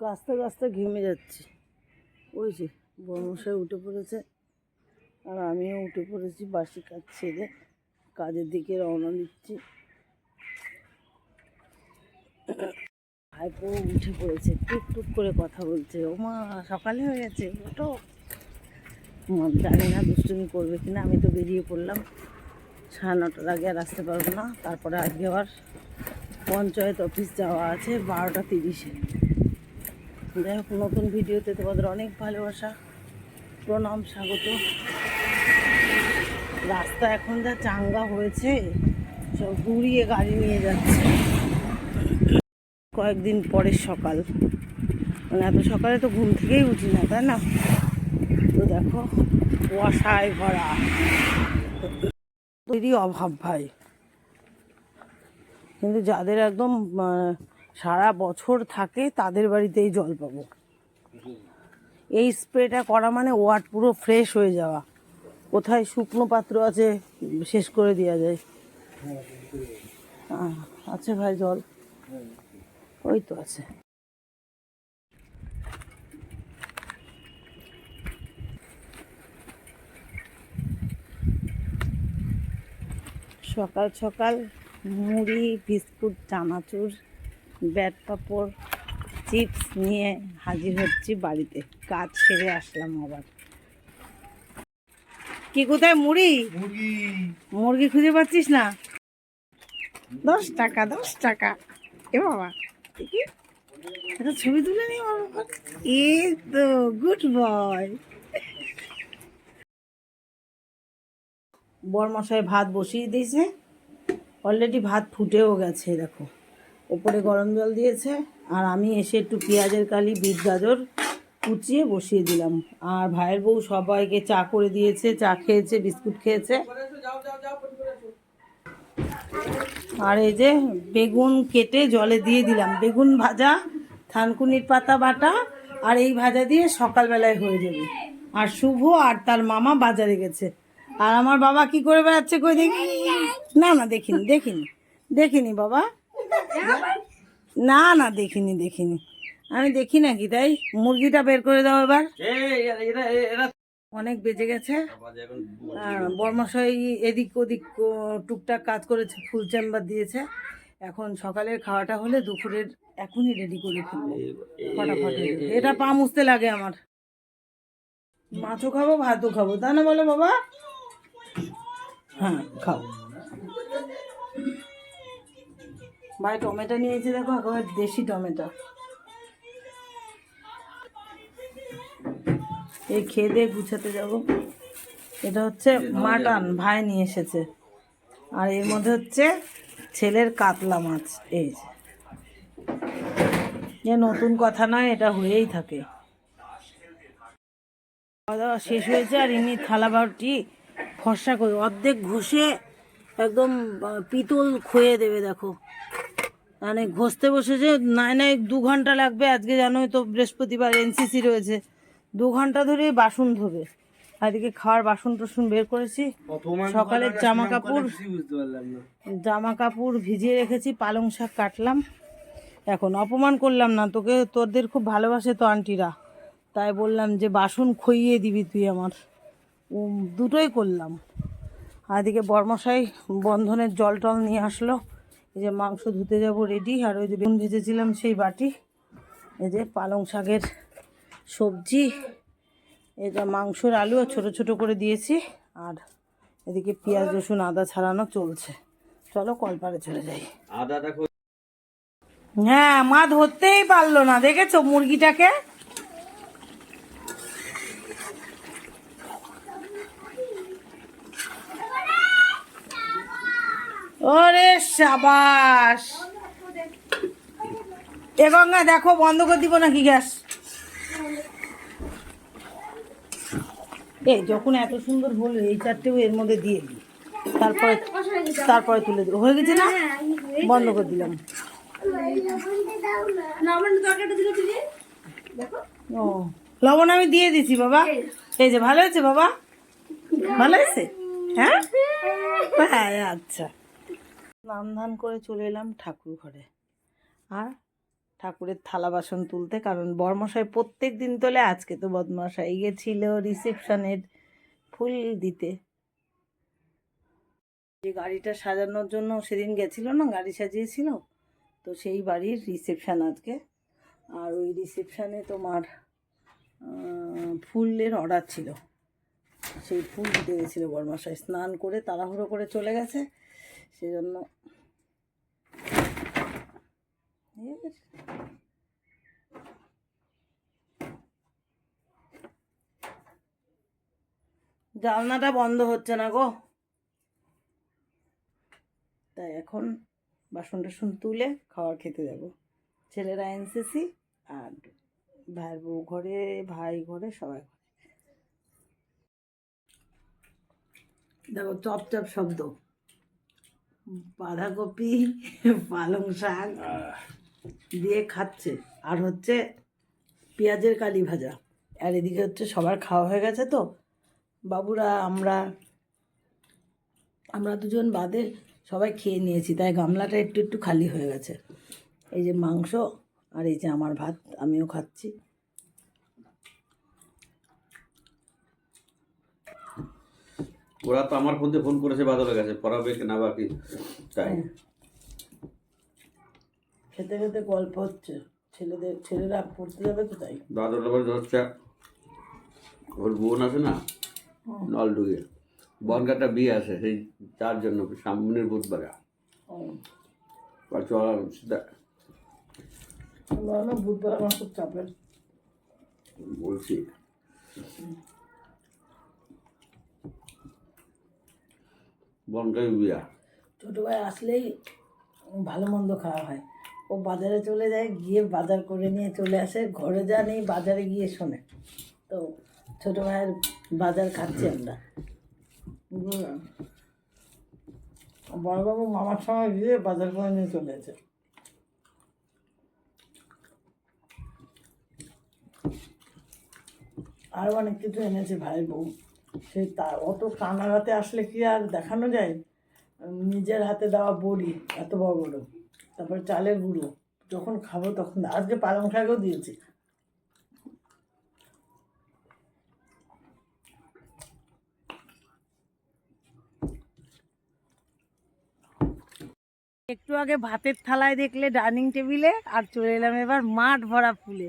কাস্তে কাস্তে ঘেমে যাচ্ছি। ওই যে বর্মশাই উঠে পড়েছে আর আমিও উঠে পড়েছি বাসি কাজ ছেড়ে কাজের দিকে রওনা দিচ্ছি। ভাইপো উঠে পড়েছে, টুক টুক করে কথা বলছে ও মা সকালে হয়ে গেছে ওটো জানি না দুষ্টুমি করবে কিনা, আমি তো বেরিয়ে পড়লাম। সাড়ে নটার আগে আর আসতে পারব না, তারপরে আজকে আবার পঞ্চায়েত অফিস যাওয়া আছে, বারোটা তিরিশে। যাই হোক নতুন ভিডিওতে তোমাদের অনেক ভালোবাসা। প্রণাম স্বাগত। রাস্তা এখন যা চাঙ্গা হয়েছে সব ঘুরিয়ে গাড়ি নিয়ে যাচ্ছে। কয়েকদিন পরের সকাল। মানে এত সকালে তো ঘুম থেকেই উঠি না তাই না? তো দেখো কুয়াশায় ভরা। তৈরি অভাব ভাই। কিন্তু যাদের একদম আহ, সারা বছর থাকে তাদের বাড়িতেই জল পাবো। এই স্প্রেটা করা মানে ওয়াট, পুরো ফ্রেশ হয়ে যাওয়া। কোথায় শুকনো পাত্র আছে, শেষ করে দেওয়া যায়। আছে ভাই জল। ওই তো আছে। সকাল সকাল মুড়ি, বিস্কুট, চানাচুর ব্যাট পাঁপড় চিপস নিয়ে হাজির হচ্ছি বাড়িতে। কাজ সেরে আসলাম আবার। কি কোথায় মুড়ি? মুরগি খুঁজে পাচ্ছিস না? দশ টাকা দশ টাকা। এ বাবা একটা ছবি তুলে নি বাবা এ তো গুড বয়। বরমশাই ভাত বসিয়ে দিয়েছে। অলরেডি ভাত ফুটেও গেছে দেখো। ওপরে গরম জল দিয়েছে, আর আমি এসে একটু পেঁয়াজের কালি, বিট, গাজর কুচিয়ে বসিয়ে দিলাম। আর ভাইয়ের বউ সবাইকে চা করে দিয়েছে, চা খেয়েছে, বিস্কুট খেয়েছে। আর এই যে বেগুন কেটে জলে দিয়ে দিলাম। বেগুন ভাজা, থানকুনির পাতা বাটা, আর এই ভাজা দিয়ে সকালবেলায় হয়ে যাবে। আর শুভ আর তার মামা বাজারে গেছে। আর আমার বাবা কি করে বেড়াচ্ছে কই দেখি? না না, দেখিনি দেখিনি দেখিনি বাবা। না না দেখিনি দেখিনি। আমি দেখি নাকি তাই? মুরগিটা বের করে দাও এবার। অনেক বেজে গেছে। আর বর্মশাই এদিক ওদিক টুকটাক কাজ করেছে ফুল চেম্বার দিয়েছে। এখন সকালের খাওয়াটা হলে দুপুরের এখনই রেডি করে ফেলব। ফটাফট এটা পা মুছতে লাগে আমার। মাছও খাব ভাতও খাব তা না বলো বাবা? হ্যাঁ খাও। ভাই টমেটো নিয়েছি দেখো একেবারে দেশি টমেটো। এই খেয়ে দিয়ে গুছাতে যাব। এটা হচ্ছে মাটন ভাই নিয়ে এসেছে। আর এর মধ্যে হচ্ছে ছেলের কাতলা মাছ এই যে। নতুন কথা নয় এটা হয়েই থাকে। খাওয়া দাওয়া শেষ হয়েছে আর ইনি থালা বাটি ফর্সা করে অর্ধেক ঘষে একদম পিতল খুয়ে দেবে দেখো। মানে ঘষতে বসেছে নাই নাই দু ঘণ্টা লাগবে আজকে জানোই তো বৃহস্পতিবার এনসিসি রয়েছে। দু ঘণ্টা ধরে বাসন ধোবে। আর এদিকে খাওয়ার বাসন টাসন বের করেছি। সকালের জামা কাপড় জামা কাপড় ভিজিয়ে রেখেছি পালং শাক কাটলাম। এখন অপমান করলাম না তোকে তোদের খুব ভালোবাসে তো আন্টিরা। তাই বললাম যে বাসন খইয়ে দিবি তুই আমার। দুটোই করলাম। আদিকে বর্মশাই বন্ধনের জল টল নিয়ে আসলো। এই যে মাংস ধুতে যাব রেডি আর ওই যে বেগুন ভেজেছিলাম সেই বাটি। এই যে পালং শাকের সবজি এটা মাংসর আলু ছোটো ছোটো করে দিয়েছি আর এদিকে পেঁয়াজ রসুন আদা ছাড়ানো চলছে। চলো কলপারে চলে যাই। আদা দেখো। হ্যাঁ মা ধরতেই পারল না দেখেছ মুরগিটাকে? ওরে সাবাস। এ গঙ্গা, দেখো, বন্ধ করে দিব নাকি গ্যাস? এই যখন এত সুন্দর হলো, এই চারটেও এর মধ্যে দিয়ে দিই। তারপরে তারপরে তুলে দেবো। হয়ে গেছে না? বন্ধ করে দিলাম। ও, লবণ আমি দিয়ে দিছি, বাবা। এই যে, ভালো হয়েছে, বাবা? ভালো হয়েছে? হ্যাঁ? হ্যাঁ আচ্ছা। স্নান ধান করে চলে এলাম ঠাকুর ঘরে। আর ঠাকুরের থালা বাসন তুলতে, কারণ বরমশাই প্রত্যেক দিন তোলে, আজকে তো বদমশাই গেছিল রিসেপশনের ফুল দিতে। যে গাড়িটা সাজানোর জন্য সেদিন গেছিল না, গাড়ি সাজিয়েছিল, তো সেই বাড়ির রিসেপশান আজকে। আর ওই রিসেপশানে তোমার ফুলের অর্ডার ছিল। সেই ফুল দিতে গেছিল বরমশাই। স্নান করে তাড়াহুড়ো করে চলে গেছে সেই জন্য এই জানলাটা বন্ধ হচ্ছে না গো। তাই এখন বাসন টাসন তুলে খাবার খেতে যাব। ছেলেরা এনসিসি আর ভাইয়ের বউ ঘরে, ভাই ঘরে, সবাই ঘরে। দেখো, চপ চপ শব্দ। বাঁধাকপি, পালং শাক। দিয়ে খাচ্ছে। আর হচ্ছে পেঁয়াজের কালি ভাজা। আর এদিকে হচ্ছে সবার খাওয়া হয়ে গেছে তো। বাবুরা আমরা আমরা দুজন বাদে সবাই খেয়ে নিয়েছি। তাই গামলাটা একটু একটু খালি হয়ে গেছে। এই যে মাংস আর এই যে আমার ভাত আমিও খাচ্ছি। ওরা তো আমার ফোন ফোন করেছে বাদলের কাছে। পড়াবে কি না বা কি তাই। খেতে খেতে গল্প হচ্ছে। ছেলেদের ছেলেরা পড়তে যাবে তো তাই। বাদল আবার হচ্ছে ওর বোন আছে না নলডুগে বনগাটা বিয়ে আছে সেই তার জন্য সামনের বুধবারে। চল না বুধবার আমার খুব চাপের বলছি। বনগাই বিয়া। ছোটো ভাই আসলেই ভালো মন্দ খাওয়া হয়। ও বাজারে চলে যায়, গিয়ে বাজার করে নিয়ে চলে আসে। ঘরে যা নেই, বাজারে গিয়ে শোনে। তো ছোটো ভাইয়ের বাজার খাচ্ছি আমরা। বড়বাবু মামার সময় গিয়ে বাজার করে নিয়ে চলে এসে আরও অনেক কিছু এনেছে ভাই বউ। সেই তা অত কানারাতে আসলে কি আর দেখানো যায়? নিজের হাতে দেওয়া বড়ি, এত বড় বড়। তারপর চালের গুঁড়ো। যখন খাব তখন আজকে পালং শাকও দিয়েছি। একটু আগে ভাতের থালায় দেখলে ডাইনিং টেবিলে আর চলে এলাম এবার মাঠ ভরা ফুলে।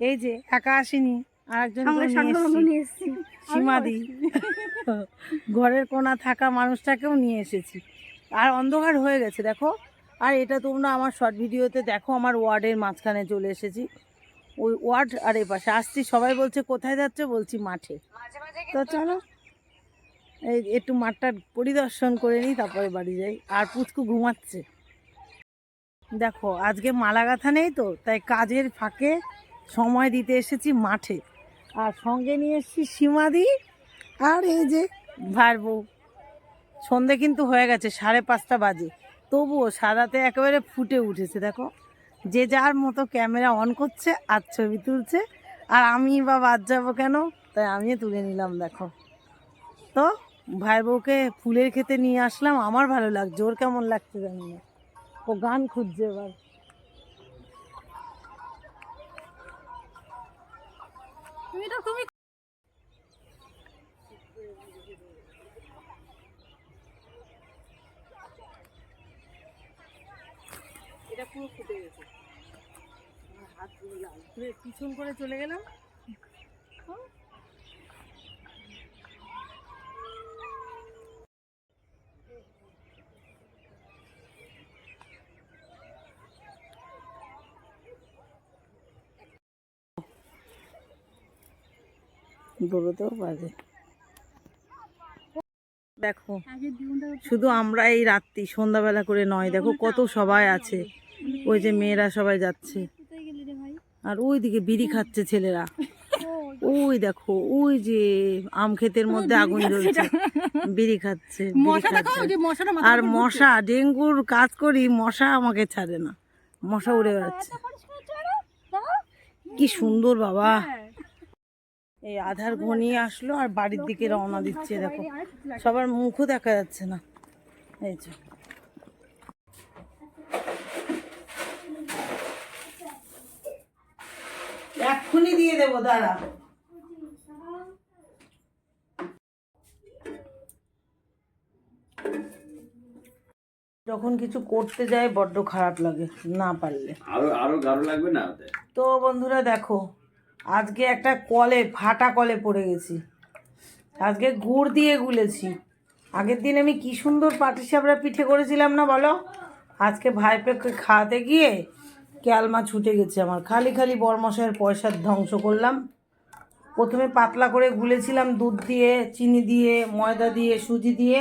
এই যে একা আসিনি আর একজন সীমাদি। ঘরের কোণা থাকা মানুষটাকেও নিয়ে এসেছি। আর অন্ধকার হয়ে গেছে দেখো। আর এটা তোমরা আমার শর্ট ভিডিওতে দেখো আমার ওয়ার্ডের মাঝখানে চলে এসেছি। ওই ওয়ার্ড আর এ পাশে। আসছি সবাই বলছে কোথায় যাচ্ছে? বলছি মাঠে। তো চলো। এই একটু মাঠটা পরিদর্শন করে নিই তারপরে বাড়ি যাই। আর পুচকু ঘুমাচ্ছে। দেখো আজকে মালা গাঁথা নেই তো তাই কাজের ফাঁকে সময় দিতে এসেছি মাঠে। আর সঙ্গে নিয়ে এসেছি সীমাদি আর এই যে ভার বউ সন্ধে কিন্তু হয়ে গেছে সাড়ে পাঁচটা বাজে। তবুও সাদাতে একেবারে ফুটে উঠেছে, দেখো। যে যার মতো ক্যামেরা অন করছে আর ছবি তুলছে, আর আমি বা বাদ যাব কেন? তাই আমিও তুলে নিলাম, দেখো। তো ভাই বউকে ফুলের খেতে নিয়ে আসলাম, আমার ভালো লাগছে, ওর কেমন লাগছে জানি না। ও গান খুঁজছে এবার। তুমি এটা পুরো ফুটে গেছে। আমার হাত পুরো লাল। পিছন করে চলে গেলাম। হ্যাঁ? বেরোতেও দেখো শুধু আমরা এই রাত্রি সন্ধ্যাবেলা করে নয় দেখো কত সবাই আছে। ওই যে মেয়েরা সবাই যাচ্ছে। আর ওই দিকে বিড়ি খাচ্ছে ছেলেরা। ওই দেখো ওই যে আম ক্ষেতের মধ্যে আগুন জ্বলছে। বিড়ি খাচ্ছে আর মশা ডেঙ্গুর কাজ করি মশা আমাকে ছাড়ে না। মশা উড়ে বেড়াচ্ছে। কি সুন্দর বাবা। এই আধার ঘনিয়ে আসলো আর বাড়ির দিকে রওনা দিচ্ছে দেখো। সবার মুখও দেখা যাচ্ছে না। এই এক্ষুনি দিয়ে দেবো দাঁড়া। যখন কিছু করতে যায় বড্ড খারাপ লাগে না পারলে। আরও আরও গাঢ় লাগবে না তো বন্ধুরা দেখো আজকে একটা কলে ফাটা কলে পড়ে গেছি। আজকে গুড় দিয়ে গুলেছি। আগের দিন আমি কি সুন্দর পাটিসাপড়া পিঠে করেছিলাম না বলো? আজকে ভাইপেকে খাওয়াতে গিয়ে ক্যালমা ছুটে গেছে আমার। খালি খালি বরমশাইয়ের পয়সার ধ্বংস করলাম। প্রথমে পাতলা করে গুলেছিলাম দুধ দিয়ে, চিনি দিয়ে, ময়দা দিয়ে, সুজি দিয়ে।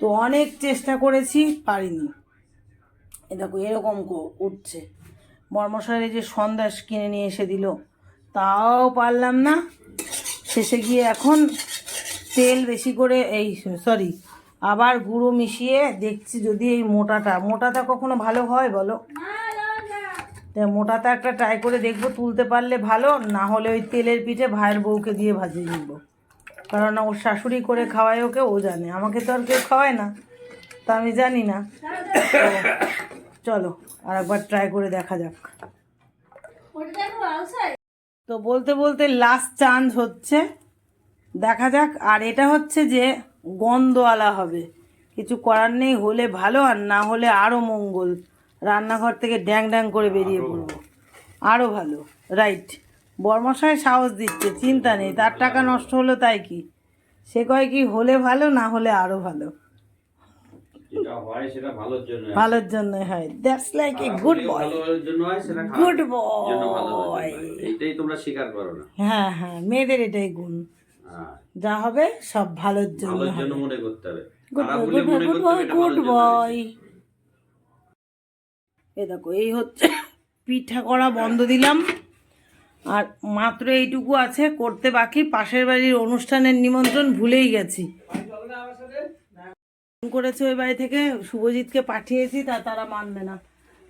তো অনেক চেষ্টা করেছি, পারিনি। এ দেখো, এরকম উঠছে। এই যে সন্দেশ কিনে নিয়ে এসে দিল, তাও পারলাম না। শেষে গিয়ে এখন তেল বেশি করে এই, সরি, আবার গুঁড়ো মিশিয়ে দেখছি যদি এই মোটাটা মোটাটা কখনো ভালো হয় বলো? মোটাটা একটা ট্রাই করে দেখব, তুলতে পারলে ভালো, না হলে ওই তেলের পিঠে ভাইয়ের বউকে দিয়ে ভাজিয়ে নিব। কারণ ওর শাশুড়ি করে খাওয়ায় ওকে, ও জানে। আমাকে তো আর কেউ খাওয়ায় না, তা আমি জানি না। চলো আর একবার ট্রাই করে দেখা যাক। তো বলতে বলতে লাস্ট চান্স হচ্ছে। দেখা যাক, আর এটা হচ্ছে যে গন্ধওয়ালা হবে। কিছু করার নেই, হলে ভালো, আর না হলে আরও মঙ্গল। রান্নাঘর থেকে ড্যাং ড্যাং করে বেরিয়ে পড়ব। আরও ভালো। রাইট বর্মশায় সাহস দিচ্ছে চিন্তা নেই তার টাকা নষ্ট হলো তাই কি? সে কয় কি হলে ভালো না হলে আরও ভালো? হয় ভালোর জন্য হয় that's like a good boy good boy তোমরা স্বীকার করো না। হ্যাঁ হ্যাঁ মেয়েদের এটাই গুণ। হ্যাঁ, যা হবে সব ভালোর জন্য মনে করতে হবে। গুড বয় গুড বয় করতে গুড হবে এটা বয় ভালোর জন্য বয় এ দেখো, এই হচ্ছে পিঠা করা বন্ধ দিলাম। আর মাত্র এইটুকু আছে, করতে বাকি। পাশের বাড়ির অনুষ্ঠানের নিমন্ত্রণ ভুলেই গেছি। করেছে ওই বাড়ি থেকে, শুভজিৎকে পাঠিয়েছি, তা তারা মানবে না।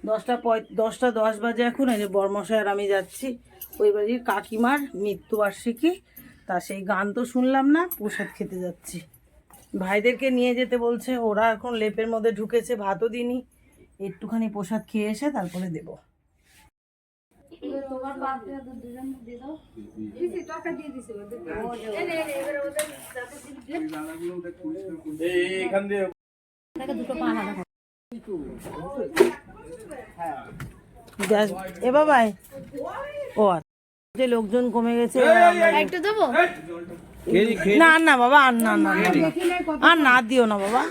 দশটা পঁয়, দশটা দশ বাজে এখন, এই যে বর্মশাই আর আমি যাচ্ছি। ওই বাড়ির কাকিমার মৃত্যুবার্ষিকী, তা সেই গান তো শুনলাম না, প্রসাদ খেতে যাচ্ছি। ভাইদেরকে নিয়ে যেতে বলছে, ওরা এখন লেপের মধ্যে ঢুকেছে, ভাতও দিনি একটুখানি প্রসাদ খেয়ে এসে তারপরে দেবো। এ বাবাই। ও। যে লোকজন কমে গেছে আমরা- না না। বাবা আর না, না। আর না দিও না বাবা।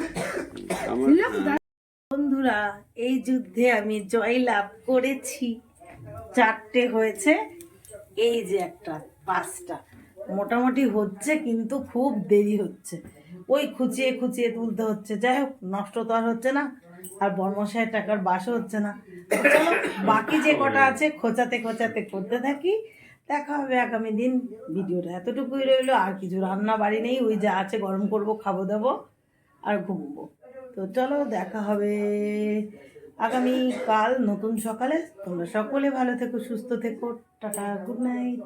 বন্ধুরা, এই যুদ্ধে আমি জয় লাভ করেছি। চারটে হয়েছে, এই যে একটা, পাঁচটা। মোটামুটি হচ্ছে, কিন্তু খুব দেরি হচ্ছে। ওই খুঁচিয়ে খুঁচিয়ে তুলতে হচ্ছে। যাই হোক, নষ্ট তো আর হচ্ছে না, আর বর্মশায়ের টাকার বাসও হচ্ছে না। চলো, বাকি যে কটা আছে, খোঁচাতে খোঁচাতে করতে থাকি। দেখা হবে আগামী দিন। ভিডিওটা এতটুকুই রইল, আর কিছু রান্না বাড়ি নেই। ওই যা আছে, গরম করব, খাব দাবো, আর ঘুমবো। তো চলো দেখা হবে। আগামী কাল নতুন সকালে। তোমরা সকলে ভালো থেকো, সুস্থ থেকো। Tata, good night.